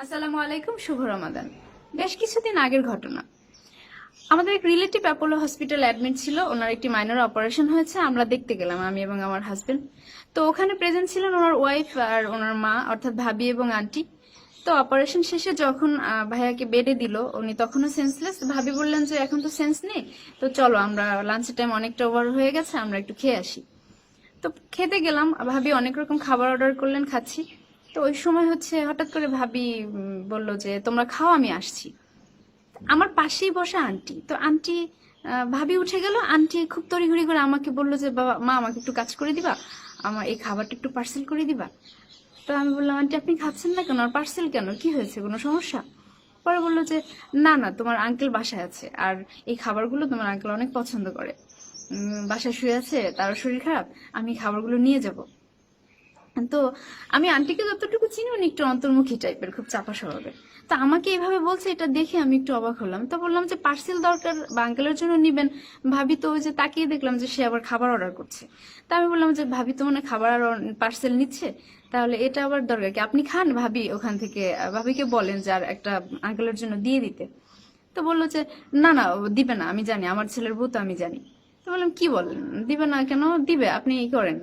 আসসালামু আলাইকুম, শুভ রমাদান। বেশ কিছুদিন আগের ঘটনা। আমাদের এক রিলেটিভ অ্যাপোলো হসপিটাল অ্যাডমিট ছিল, ওনার একটি মাইনর অপারেশন হয়েছে, আমরা দেখতে গেলাম, আমি এবং আমার হাজবেন্ড তো ওখানে প্রেজেন্ট ছিলেন ওনার ওয়াইফ আর ওনার মা, অর্থাৎ ভাবি এবং আন্টি। তো অপারেশন শেষে যখন ভাইয়াকে বেডে দিল, উনি তখনও সেন্সলেস ভাবি বললেন যে, এখন তো সেন্স নেই, তো চলো, আমরা লাঞ্চের টাইম অনেকটা ওভার হয়ে গেছে, আমরা একটু খেয়ে আসি। তো খেতে গেলাম, ভাবি অনেক রকম খাবার অর্ডার করলেন, খাচ্ছি। তো ওই সময় হচ্ছে হঠাৎ করে ভাবি বলল যে, তোমরা খাও, আমি আসছি। আমার পাশেই বসে আন্টি। তো আন্টি ভাবি উঠে গেল। আন্টি খুব তড়িঘড়ি করে আমাকে বলল যে, বাবা, মা, আমাকে একটু কাজ করে দিবা? আমার এই খাবারটা একটু পার্সেল করে দিবা? তো আমি বললাম, আন্টি, আপনি খাচ্ছেন না কেন? আর পার্সেল কেন? কি হয়েছে? কোনো সমস্যা? পরে বলল যে, না না, তোমার আঙ্কেল বাসায় আছে। আর এই খাবারগুলো তোমার আঙ্কেল অনেক পছন্দ করে। বাসায় শুয়ে আছে তার শরীর খারাপ। আমি খাবারগুলো নিয়ে যাব। তো আমি আন্টিকে যতটুকু চিনি, উনি একটু অন্তর্মুখী টাইপের খুব চাপা স্বভাবের। তো আমাকে এইভাবে বলছে, এটা দেখে আমি একটু অবাক হলাম। তো বললাম যে, পার্সেল দরকার, বা আঙ্কেলের জন্য নিবেন। ভাবি তো ওই যে তাকিয়ে দেখলাম যে, সে আবার খাবার অর্ডার করছে। তা আমি বললাম যে, ভাবি তো মানে খাবার আর পার্সেল নিচ্ছে। তাহলে এটা আবার দরকার কি? আপনি খান ভাবি ওখান থেকে। ভাবিকে বলেন যে, আর একটা আঙ্কেলের জন্য দিয়ে দিতে। তো বলল যে, না না দিবে না, আমি জানি। আমার ছেলের বউ তো আমি জানি। তো বললাম, কি বলেন? দিবে না কেন? দিবে, আপনি ই করেন।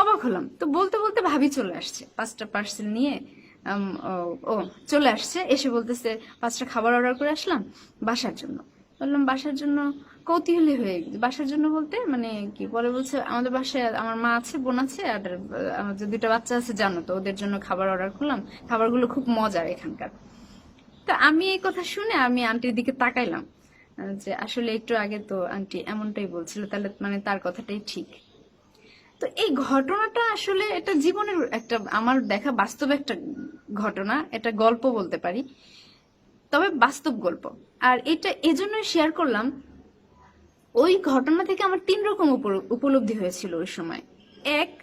অবাক হলাম। তো বলতে বলতে ভাবি চলে আসছে। পাঁচটা পার্সেল নিয়ে ও চলে আসছে। এসে বলতেছে, পাঁচটা খাবার অর্ডার করে আসলাম বাসার জন্য। বললাম, বাসার জন্য কৌতূহলী হয়ে গেছে। বাসার জন্য বলতে মানে কি পরে বলছে, আমাদের বাসায় আমার মা আছে, বোন আছে, আর যে দুটো বাচ্চা আছে, জানো তো, ওদের জন্য খাবার অর্ডার করলাম। খাবারগুলো খুব মজার এখানকার। তো আমি এই কথা শুনে আমি আন্টির দিকে তাকাইলাম, যে আসলে একটু আগে তো আন্টি এমনটাই বলছিল, তাহলে মানে তার কথাটাই ঠিক। তো এই ঘটনাটা আসলে এটা জীবনের একটা, আমার দেখা বাস্তব একটা ঘটনা, এটা গল্প বলতে পারি। তবে বাস্তব গল্প। আর এটা এজন্যই শেয়ার করলাম, ওই ঘটনা থেকে আমার তিন রকম উপ- উপলব্ধি হয়েছিল ওই সময়। এক,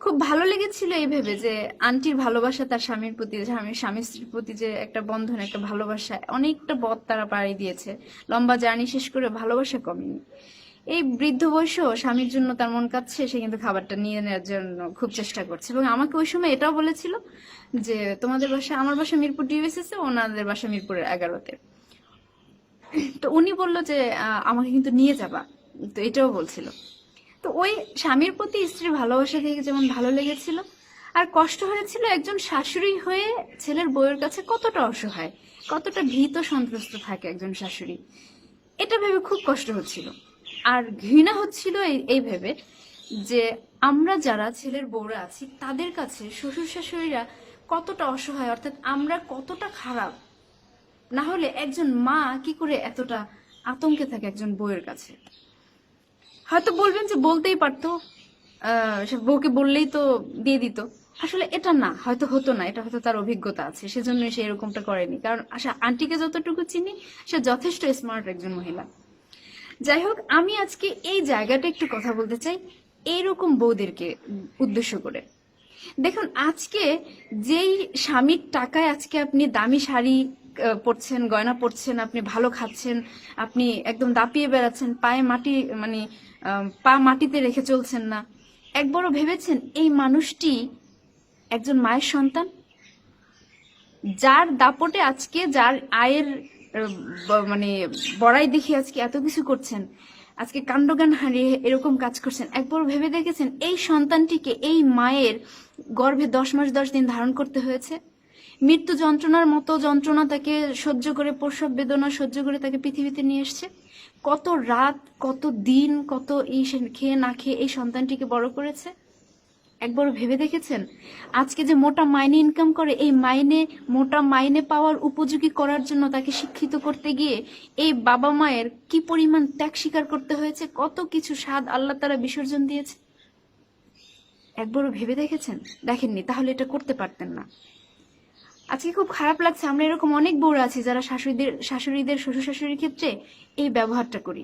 খুব ভালো লেগেছিল এই ভেবে যে আন্টির ভালোবাসা, তার স্বামীর প্রতি স্বামী স্বামী স্ত্রীর প্রতি যে একটা বন্ধন, একটা ভালোবাসা, অনেকটা পথ তারা পাড়ি দিয়েছে। লম্বা জার্নি শেষ করে ভালোবাসা কমেনি। এই বৃদ্ধ বয়সেও স্বামীর জন্য তার মন কাচ্ছে সে কিন্তু খাবারটা নিয়ে নেওয়ার জন্য খুব চেষ্টা করছে। এবং আমাকে ওই সময় এটাও বলেছিল যে, তোমাদের বাসা, আমার বাসা মিরপুর ডিউএসএস ওনাদের বাসা মিরপুরের এগারোতে। তো উনি বলল যে আমাকে কিন্তু নিয়ে যাবা। তো এটাও বলছিল। তো ওই স্বামীর প্রতি স্ত্রীর ভালোবাসা থেকে যেমন ভালো লেগেছিল, আর কষ্ট হয়েছিল একজন শাশুড়ি হয়ে ছেলের বউয়ের কাছে কতটা অসহায়, কতটা ভীত সন্ত্রস্ত থাকে একজন শাশুড়ি। এটা ভেবে খুব কষ্ট হচ্ছিল। আর ঘৃণা হচ্ছিল এই- ভেবে যে আমরা যারা ছেলের বউরা আছি, তাদের কাছে শ্বশুর শাশুড়িরা কতটা অসহায়, অর্থাৎ আমরা কতটা খারাপ। না হলে একজন মা কি করে এতটা আতঙ্কে থাকে একজন বউয়ের কাছে? হয়তো বলবেন যে বলতেই পারতো বউকে বললেই তো দিয়ে দিত। আসলে এটা না, হয়তো হতো না, এটা হয়তো তার অভিজ্ঞতা আছে, সেজন্যই সে এরকমটা করেনি। কারণ আশা, আন্টিকে যতটুকু চিনি, সে যথেষ্ট স্মার্ট একজন মহিলা। যাই হোক, আমি আজকে এই জায়গাটা একটু কথা বলতে চাই এইরকম বউদেরকে উদ্দেশ্য করে। দেখুন, আজকে যেই স্বামীর টাকায় আজকে আপনি দামি শাড়ি পরছেন, গয়না পরছেন, আপনি ভালো খাচ্ছেন, আপনি একদম দাপিয়ে বেড়াচ্ছেন, পায়ে মাটি মানে পা মাটিতে রেখে চলছেন না একবারও ভেবেছেন এই মানুষটি একজন মায়ের সন্তান? যার দাপটে আজকে যার আয়ের মানে বড়াই দেখে আজকে এত কিছু করছেন। আজকে কাণ্ডজ্ঞান হারিয়ে এরকম কাজ করছেন। একবার ভেবে দেখেছেন এই সন্তানটিকে এই মায়ের গর্ভে দশ মাস দশ দিন ধারণ করতে হয়েছে? মৃত্যু যন্ত্রণার মতো যন্ত্রণা তাকে সহ্য করে, প্রসব বেদনা সহ্য করে তাকে পৃথিবীতে নিয়ে এসছে? কত রাত, কত দিন, কত এই খেয়ে না খেয়ে এই সন্তানটিকে বড় করেছে? একবার ভেবে দেখেছেন? আজকে যে মোটা মাইনে ইনকাম করে, এই মাইনে, মোটা মাইনে পাওয়ার উপযোগী করার জন্য তাকে শিক্ষিত করতে গিয়ে এই বাবা মায়ের কি পরিমাণ ত্যাগ স্বীকার করতে হয়েছে? কত কিছু স্বাদ আল্লাহ তারা বিসর্জন দিয়েছে? একবারও ভেবে দেখেছেন? দেখেননি, তাহলে এটা করতে পারতেন না। আজকে খুব খারাপ লাগছে, আমরা এরকম অনেক বউরা আছি যারা শাশুড়িদের শাশুড়িদের শ্বশুর শাশুড়ির ক্ষেত্রে এই ব্যবহারটা করি।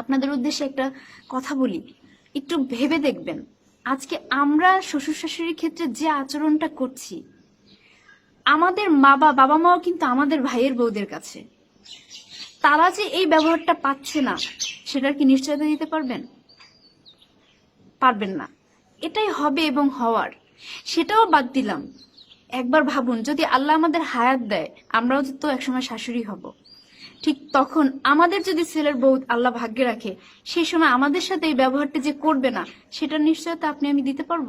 আপনাদের উদ্দেশ্যে একটা কথা বলি, একটু ভেবে দেখবেন। আজকে আমরা শ্বশুর শাশুড়ির ক্ষেত্রে যে আচরণটা করছি, আমাদের মা বাবা মাও কিন্তু আমাদের ভাইয়ের বউদের কাছে। তারা যে এই ব্যবহারটা পাচ্ছে না, সেটার কি নিশ্চয়তা দিতে পারবেন? পারবেন না। এটাই হবে এবং হওয়ার। সেটাও বাদ দিলাম। একবার ভাবুন, যদি আল্লাহ আমাদের হায়াত দেয়, আমরাও তো একসময় শাশুড়ি হব। ঠিক তখন আমাদের যদি ছেলের বউ আল্লাহ ভাগ্যে রাখে সেই সময় আমাদের সাথে এই ব্যবহারটা যে করবে না সেটার নিশ্চয়তা আপনি আমি দিতে পারব?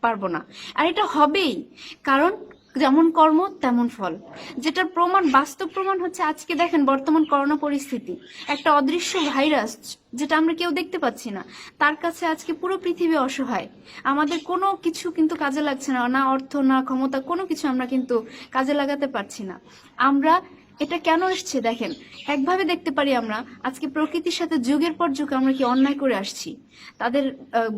পারব না। আর এটা হবেই, কারণ যেমন কর্ম, তেমন ফল। যেটার প্রমাণ, বাস্তব প্রমাণ হচ্ছে আজকে দেখেন বর্তমান করোনা পরিস্থিতি। একটা অদৃশ্য ভাইরাস, যেটা আমরা কেউ দেখতে পাচ্ছি না, তার কাছে আজকে পুরো পৃথিবী অসহায়। আমাদের কোনো কিছু কিন্তু কাজে লাগছে না না অর্থ, না ক্ষমতা, কোনো কিছু আমরা কিন্তু কাজে লাগাতে পারছি না। আমরা এটা কেন এসছে দেখেন, একভাবে দেখতে পারি আমরা, আজকে প্রকৃতির সাথে যুগের পর যুগ আমরা কি অন্যায় করে আসছি। তাদের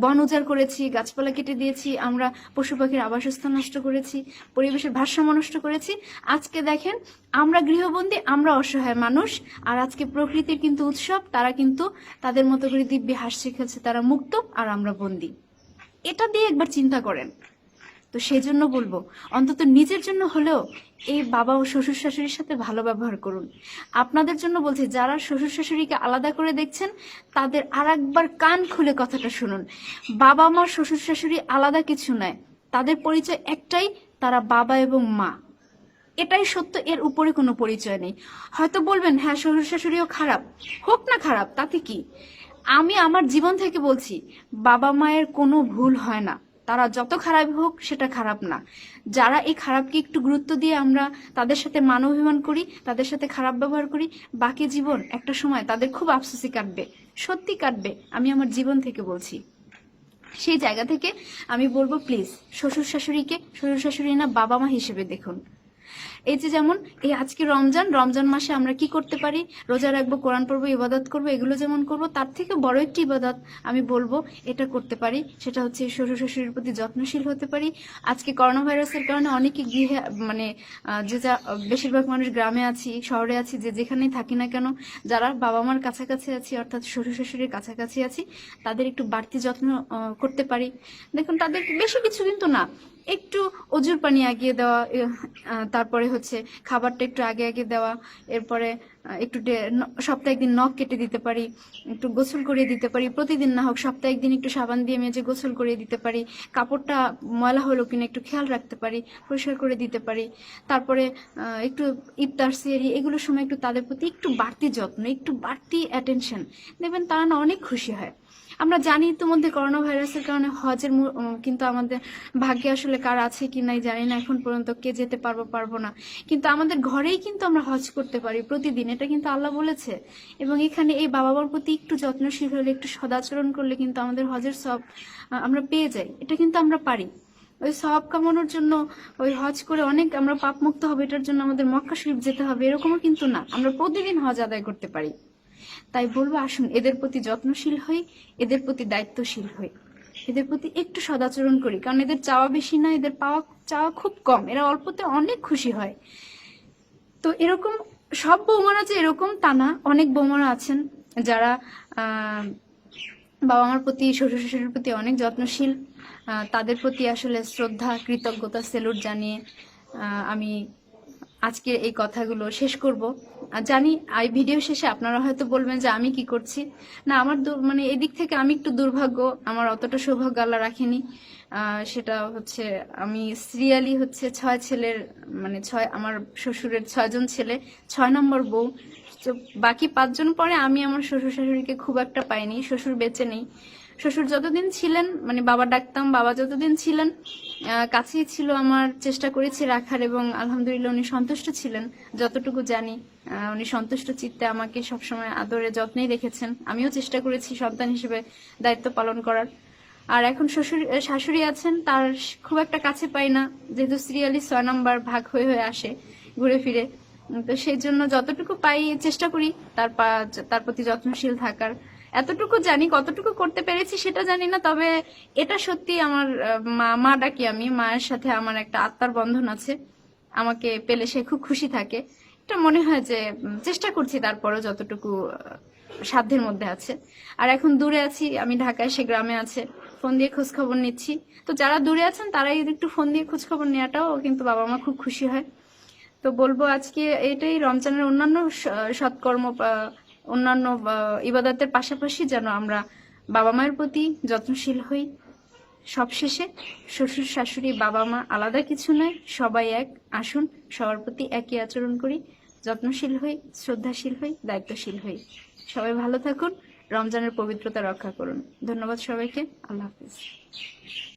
বন উজাড় করেছি, গাছপালা কেটে দিয়েছি, আমরা পশু পাখির আবাসস্থল নষ্ট করেছি, পরিবেশের ভারসাম্য নষ্ট করেছি। আজকে দেখেন, আমরা গৃহবন্দী, আমরা অসহায় মানুষ, আর আজকে প্রকৃতির কিন্তু উৎসব, তারা কিন্তু তাদের মতো করে দিব্যি হাসছে খেলছে, তারা মুক্ত, আর আমরা বন্দী। এটা দিয়ে একবার চিন্তা করেন। তো সেই জন্য বলব, অন্তত নিজের জন্য হলেও এই বাবা ও শ্বশুর শাশুড়ির সাথে ভালো ব্যবহার করুন। আপনাদের জন্য বলছি, যারা শ্বশুর শাশুড়িকে আলাদা করে দেখছেন, তাদের আর একবার কান খুলে কথাটা শুনুন। বাবা মা, শ্বশুর শাশুড়ি আলাদা কিছু নয়, তাদের পরিচয় একটাই, তারা বাবা এবং মা। এটাই সত্য, এর উপরে কোনো পরিচয় নেই। হয়তো বলবেন হ্যাঁ শ্বশুর শাশুড়িও খারাপ। হোক না খারাপ, তাতে কি? আমি আমার জীবন থেকে বলছি, বাবা মায়ের কোনো ভুল হয় না। তারা যত খারাপ হোক সেটা খারাপ না। যারা এই খারাপকে একটু গুরুত্ব দিয়ে আমরা তাদের সাথে মান অভিমান করি, তাদের সাথে খারাপ ব্যবহার করি, বাকি জীবন একটা সময় তাদের খুব আফসোসি কাটবে। সত্যি কাটবে, আমি আমার জীবন থেকে বলছি। সেই জায়গা থেকে আমি বলব প্লিজ শ্বশুর শাশুড়িকে, শ্বশুর শাশুড়ি না, বাবা মা হিসেবে দেখুন। এই যে যেমন, এই আজকে রমজান রমজান মাসে আমরা কি করতে পারি? রোজা রাখব, কোরআন পড়ব, ইবাদত করব, এগুলো যেমন করব, তার থেকে বড় একটি ইবাদত আমি বলব, এটা করতে পারি। সেটা হচ্ছে শ্বশুর শাশুড়ির প্রতি যত্নশীল হতে পারি। আজকে করোনা ভাইরাসের কারণে অনেকে গৃহে মানে যে যা, বেশিরভাগ মানুষ গ্রামে আছি, শহরে আছি, যে যেখানেই থাকি না কেন, যারা বাবা মার কাছাকাছি আছি, অর্থাৎ শ্বশুর শাশুড়ির কাছাকাছি আছি, তাদের একটু বাড়তি যত্ন করতে পারি। দেখুন, তাদের বেশি কিছু কিন্তু না। একটু অজুর পানি আগিয়ে দেওয়া তারপরে হচ্ছে খাবারটা একটু আগে আগে দেওয়া, এরপরে একটু সপ্তাহে একদিন নখ কেটে দিতে পারি, একটু গোসল করিয়ে দিতে পারি, প্রতিদিন না হোক সপ্তাহে একদিন একটু সাবান দিয়ে মেজে গোসল করিয়ে দিতে পারি, কাপড়টা ময়লা হলো কিনা একটু খেয়াল রাখতে পারি, পরিষ্কার করে দিতে পারি, তারপরে একটু ইফতার সিয়ারি এগুলোর সময় একটু তাদের প্রতি একটু বাড়তি যত্ন, একটু বাড়তি অ্যাটেনশন দেখবেন তারা না অনেক খুশি হয়। আমরা জানি ইতিমধ্যে করোনা ভাইরাসের কারণে হজের কিন্তু আমাদের ভাগ্যে আসলে কার আছে কি নাই জানি না, এখন পর্যন্ত কে যেতে পারব পারব না। কিন্তু আমাদের ঘরেই কিন্তু আমরা হজ করতে পারি প্রতিদিন, এটা কিন্তু আল্লাহ বলেছে। এবং এখানে এই বাবা মার প্রতি একটু যত্নশীল হলে, একটু সদাচরণ করলে কিন্তু আমাদের হজের সব আমরা পেয়ে যাই। এটা কিন্তু আমরা পারি। ওই সব কামানোর জন্য ওই হজ করে অনেক আমরা পাপ মুক্ত হবে, এটার জন্য আমাদের মক্কা শরীফ যেতে হবে, এরকমও কিন্তু না। আমরা প্রতিদিন হজ আদায় করতে পারি। তাই বলব, আসুন, এদের প্রতি যত্নশীল হই, এদের প্রতি দায়িত্বশীল হই। এদের প্রতি একটু সদাচরণ করি, কারণ এদের চাওয়া বেশি না, এদের পাওয়া, চাওয়া খুব কম, এরা অল্পতে অনেক খুশি হয়। তো এরকম সব বৌমারা যে এরকম তা না, অনেক বৌমারা আছেন যারা বাবা মার প্রতি শ্বশুর শাশুড়ির প্রতি অনেক যত্নশীল তাদের প্রতি আসলে শ্রদ্ধা, কৃতজ্ঞতা, সেলুট জানিয়ে আমি আজকে এই কথাগুলো শেষ করব। আর জানি, এই ভিডিও শেষে আপনারা হয়তো বলবেন যে আমি কি করছি। না, আমার মানে এদিক থেকে আমি একটু দুর্ভাগ্য, আমার অতটা সৌভাগ্য আল্লাহ রাখেনি। সেটা হচ্ছে আমি সিরিয়ালি হচ্ছে ছয় ছেলের মানে ছয়, আমার শ্বশুরের ছয়জন ছেলে, ছয় নম্বর বউ। বাকি পাঁচজন পরে আমি আমার শ্বশুর শাশুড়িকে খুব একটা পাইনি, শ্বশুর বেঁচে নেই। শ্বশুর যতদিন ছিলেন মানে বাবা ডাকতাম, বাবা যতদিন ছিলেন কাছেই ছিল আমার, চেষ্টা করেছি রাখার এবং আলহামদুলিল্লাহ উনি সন্তুষ্ট ছিলেন, যতটুকু জানি। উনি সন্তুষ্ট চিত্তে আমাকে সবসময় আদরে যত্নেই রেখেছেন। আমিও চেষ্টা করেছি সন্তান হিসেবে দায়িত্ব পালন করার। আর এখন শ্বশুর শাশুড়ি আছেন, তার খুব একটা কাছে পাই না, যেহেতু সিরিয়ালি ছয় নাম্বার ভাগ হয়ে হয়ে আসে ঘুরে ফিরে। তো সেই জন্য যতটুকু পাই চেষ্টা করি, তার তার প্রতি যত্নশীল থাকার। এতটুকু জানি, কতটুকু করতে পেরেছি সেটা জানি না, তবে এটা সত্যি আমার মা মা ডাকি আমি, মায়ের সাথে আমার একটা আত্মার বন্ধন আছে। আমাকে পেলে সে খুব খুশি থাকে। এটা মনে হয় যে চেষ্টা করছি তারপরও যতটুকু সাধ্যের মধ্যে আছে। আর এখন দূরে আছি, আমি ঢাকায়, সে গ্রামে আছে। ফোন দিয়ে খোঁজ খবর নিচ্ছি। তো যারা দূরে আছেন, তারাই একটু ফোন দিয়ে খোঁজ খবর নেওয়াটাও কিন্তু বাবা মা খুব খুশি হয়। তো বলব আজকে এটাই, রমজানের অন্যান্য সৎকর্ম অন্যান্য ইবাদতের পাশাপাশি যেন আমরা বাবা মায়ের প্রতি যত্নশীল হই। সবশেষে শ্বশুর, শাশুড়ি, বাবা মা আলাদা কিছু নয়, সবাই এক। আসুন, সবার প্রতি একই আচরণ করি, যত্নশীল হই, শ্রদ্ধাশীল হই, দায়িত্বশীল হই। সবাই ভালো থাকুন, রমজানের পবিত্রতা রক্ষা করুন। ধন্যবাদ সবাইকে, আল্লাহ হাফিজ।